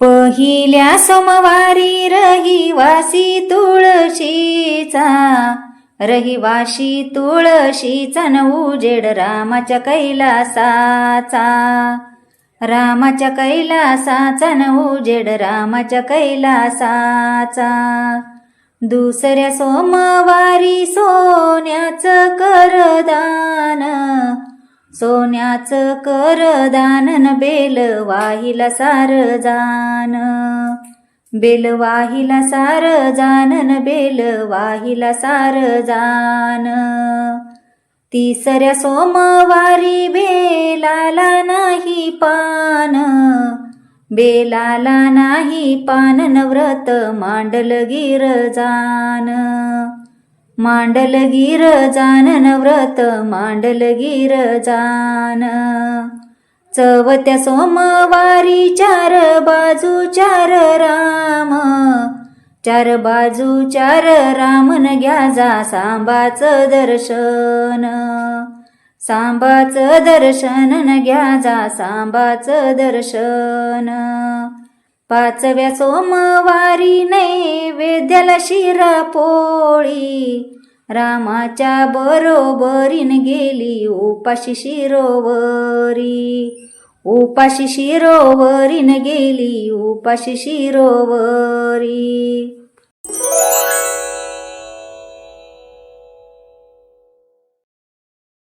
पहिल्या सोमवारी रहिवासी तुळशीचा रहिवाशी तुळशीचा न उजेड रामाच्या कैलासाचा. रामाच्या कैलासाचा न उजेड रामाच्या कैलासाचा. दुसऱ्या सोमवारी सोन्याचं करदान सोन्याचं कर दानन बेल वाहिला सार जान. बेल वाहिला सार जानन बेल वाहिला सार जान. तिसऱ्या सोमवारी बेलाला नाही पान. बेलाला नाही पानन व्रत मांडल गिर जान मांडल गिर जानन व्रत मांडल गिर जान. चवत्या सोमवारी चार बाजू चार राम. चार बाजू चार रामन घ्या जा सांबाचं दर्शन. सांबाचं दर्शन न घ्या जा सांबाचं दर्शन. पाचव्या सोमवारी नैवेद्याला शिरा पोळी. रामाच्या बरोबरीन गेली उपाशी शिरोवरी. उपाशी शिरोवरीन गेली उपाशी शिरोवरी.